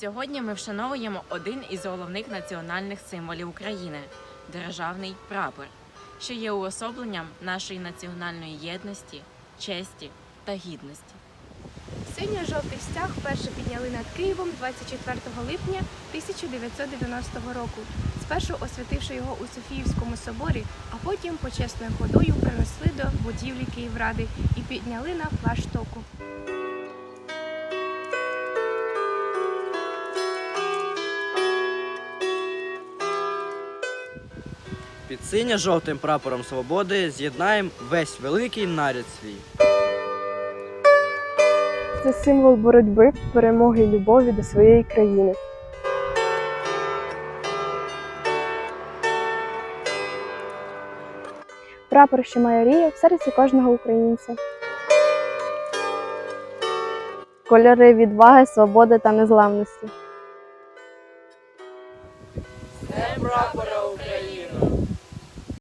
Сьогодні ми вшановуємо один із головних національних символів України державний прапор, що є уособленням нашої національної єдності, честі та гідності. Синьо-жовтий стяг вперше підняли над Києвом 24 липня 1990 року, спершу освятивши його у Софіївському соборі, а потім почесною ходою принесли до будівлі Київради і підняли на флагштоку. Під синьо-жовтим прапором свободи з'єднаємо весь великий наряд свій. Це символ боротьби, перемоги і любові до своєї країни. Прапор, що майоріє в серці кожного українця. Кольори відваги, свободи та незламності. Прапора України!